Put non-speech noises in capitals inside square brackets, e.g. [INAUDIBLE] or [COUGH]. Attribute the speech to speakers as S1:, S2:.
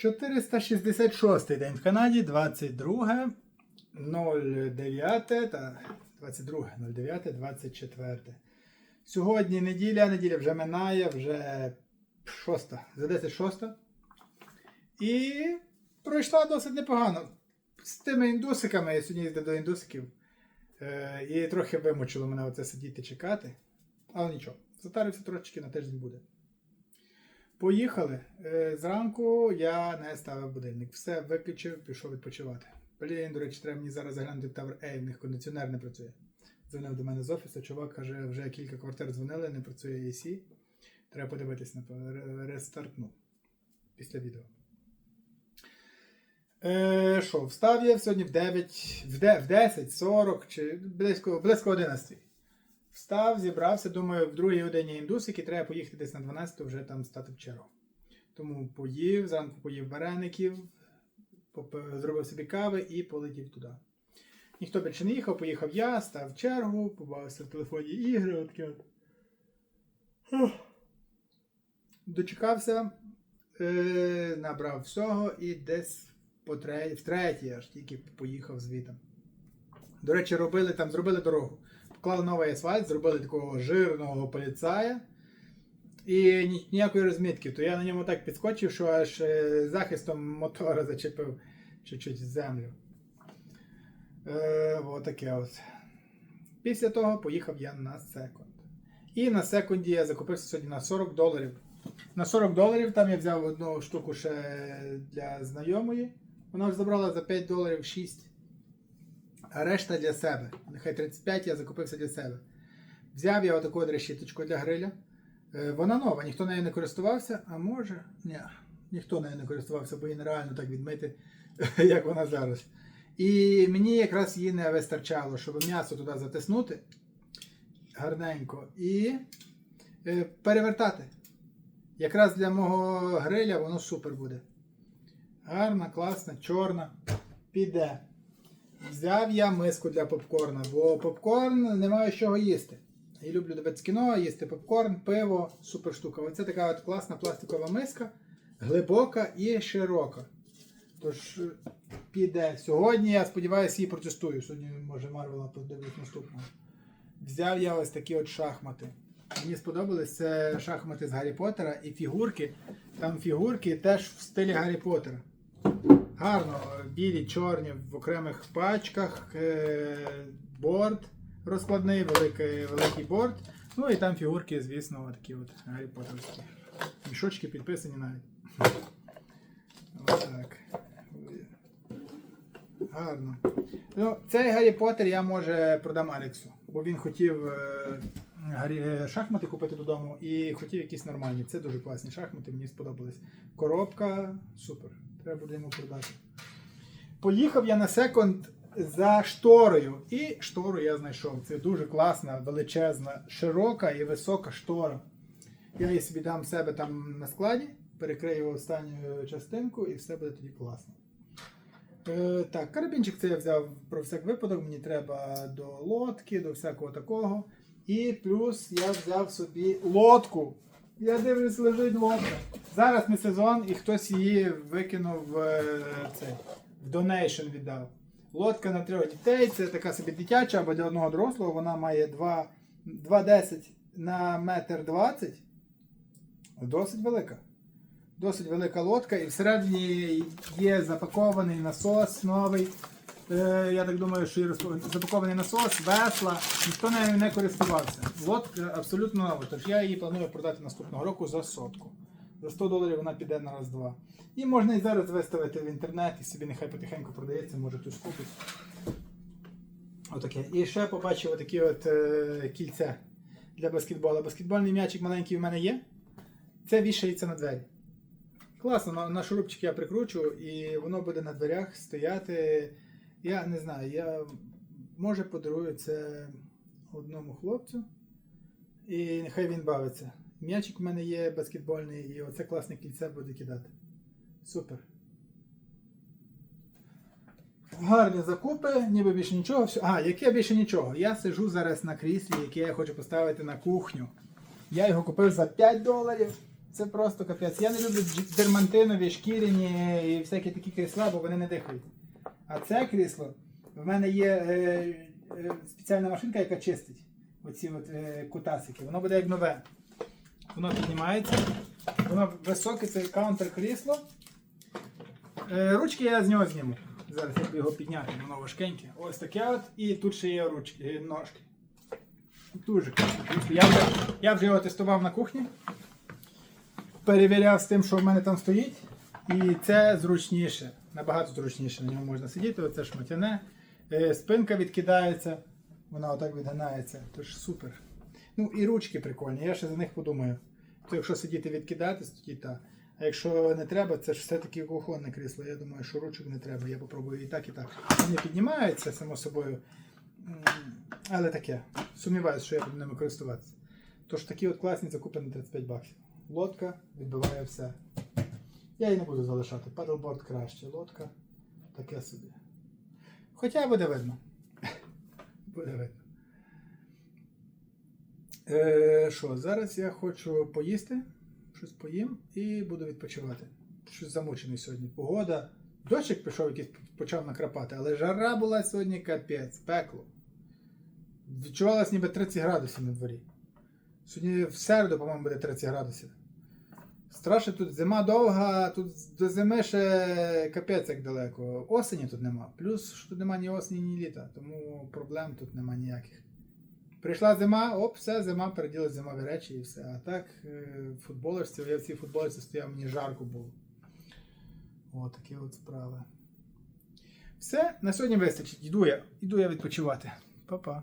S1: 466 день в Канаді, 22 09 та 22 09 24. Сьогодні неділя, неділя вже минає, вже шоста, за 10 шоста. І пройшла досить непогано. З тими індусиками, я сьогодні їздив до індусиків. Е, і трохи вимучило мене оце сидіти чекати. Але нічого, затарився трошечки на тиждень буде. Поїхали. Е, Зранку я не ставив будильник. Все виключив, пішов відпочивати. Блін, до речі, треба мені зараз заглянути в Tower A, в них кондиціонер не працює. Дзвонив до мене з офісу, чувак каже, вже кілька квартир дзвонили, не працює AC. Треба подивитись на рестартну після відео. Е, Що, встав я сьогодні в 9, в, де- в 10, 40 чи близько, близько 11. Встав, зібрався, думаю, в другій годині індусики, треба поїхати десь на 12 вже там стати в чергу. Тому поїв, зранку поїв вареників, зробив собі кави і полетів туди. Ніхто більше не їхав, поїхав я, став в чергу, побавився в телефоні ігри. От. Дочекався, е, набрав всього і десь по в третій аж тільки поїхав звітом. До речі, робили там, зробили дорогу. Поклали новий асфальт, зробили такого жирного поліцая. І ні- ніякої розмітки. То я на ньому так підскочив, що аж е, захистом мотора зачепив чуть-чуть землю. Е, отаке от. Після того поїхав я на секунд. І на секунді я закупився сьогодні на 40 доларів. На 40 доларів там я взяв одну штуку ще для знайомої. Вона вже забрала за 5 доларів 6. Решта для себе. Нехай 35 я закупився для себе. Взяв я отаку от решіточку для гриля. Е, Вона нова, ніхто нею не користувався, а може. Ні, ніхто нею не користувався, бо її нереально так відмити, [LAUGHS] як вона зараз. І мені якраз її не вистачало, щоб м'ясо туди затиснути гарненько і е, перевертати. Якраз для мого гриля воно супер буде. Гарна, класна, чорна. Піде. Взяв я миску для попкорна, бо попкорн немає з чого їсти. Я люблю дивитися кіно, їсти попкорн, пиво, супер штука. Оце така от класна пластикова миска, глибока і широка. Тож е, піде. Сьогодні, я сподіваюся, її протестую. Сьогодні, може, Марвела подивлюсь наступного. Взяв я ось такі от шахмати. Мені сподобались це шахмати з Гаррі Поттера і фігурки. Там фігурки теж в стилі Гаррі Поттера. Гарно, білі, чорні в окремих пачках, е, борт розкладний, великий, великий борт. Ну і там фігурки, звісно, такі от Гаррі Поттерські. Мішочки підписані навіть. Отак. Гарно. Ну, цей Гаррі Поттер я може продам Алексу, бо він хотів е, е, шахмати купити додому і хотів якісь нормальні. Це дуже класні шахмати, мені сподобались. Коробка супер. Треба буде йому продати. Поїхав я на секунд за шторою. І штору я знайшов. Це дуже класна, величезна, широка і висока штора. Я її собі дам себе там на складі, перекрию останню частинку і все буде тоді класно. Е, так, карабінчик це я взяв про всяк випадок, мені треба до лодки, до всякого такого. І плюс я взяв собі лодку. Я дивлюсь, лежить лодка. Зараз не сезон і хтось її викинув е, в донейшн віддав. Лодка на трьох дітей, це така собі дитяча або для одного дорослого, вона має 2,10 на метр 20. Досить велика. Досить велика лодка, і всередині є запакований насос новий. Е, я так думаю, що запакований насос, весла, ніхто нею не користувався. Лодка абсолютно нова, тож я її планую продати наступного року за сотку. За 100 доларів вона піде на раз-два. І можна і зараз виставити в інтернет, і собі нехай потихеньку продається, може хтось купить. Отаке. І ще побачив отакі от е, кільця для баскетболу. Баскетбольний м'ячик маленький в мене є. Це вішається на двері. Класно, на, на шурупчик я прикручу, і воно буде на дверях стояти. Я не знаю, я може подарую це одному хлопцю. І нехай він бавиться. М'ячик в мене є баскетбольний, і оце класне кільце буде кидати. Супер. Гарні закупи, ніби більше нічого. А, яке більше нічого? Я сижу зараз на кріслі, яке я хочу поставити на кухню. Я його купив за 5 доларів. Це просто капець. Я не люблю дермантинові, шкіряні і всякі такі крісла, бо вони не дихають. А це крісло, в мене є е, е, спеціальна машинка, яка чистить оці от, е, кутасики. Воно буде як нове. Воно піднімається. Воно високе, це каунтер крісло. Е, ручки я з нього зніму. Зараз як його підняти, воно важкеньке. Ось таке от. І тут ще є ручки, е, ножки. Дуже. Я вже, я вже його тестував на кухні. Перевіряв з тим, що в мене там стоїть. І це зручніше. Набагато зручніше на ньому можна сидіти. Оце шмотяне. Е, Спинка відкидається, вона отак відгинається. Тож супер. Ну і ручки прикольні. Я ще за них подумаю. То якщо сидіти відкидатись, тоді так. А якщо не треба, це ж все-таки кухонне крісло. Я думаю, що ручок не треба. Я попробую і так, і так. Вони піднімаються, само собою. Але таке. Сумніваюся, що я буду ними користуватися. Тож такі от класні на 35 баксів. Лодка відбиває все. Я її не буду залишати. Падлборд краще. Лодка таке собі. Хоча буде видно. [LAUGHS] Буде видно. Е, що, зараз я хочу поїсти, щось поїм і буду відпочивати. Щось замучений сьогодні. Погода. Дощик пішов, якийсь почав накрапати, але жара була сьогодні капець, пекло. Відчувалось ніби 30 градусів на дворі. Сьогодні в середу, по-моєму, буде 30 градусів. Страшно тут зима довга, тут до зими ще капець як далеко. Осені тут нема. Плюс що тут нема ні осені, ні літа, тому проблем тут нема ніяких. Прийшла зима, оп, все, зима, переділась зимові речі і все. А так, е, футболерці, я в цій футболці стояв, мені жарко було. О, такі от справи. Все, на сьогодні вистачить. Йду я, йду я відпочивати. Па-па.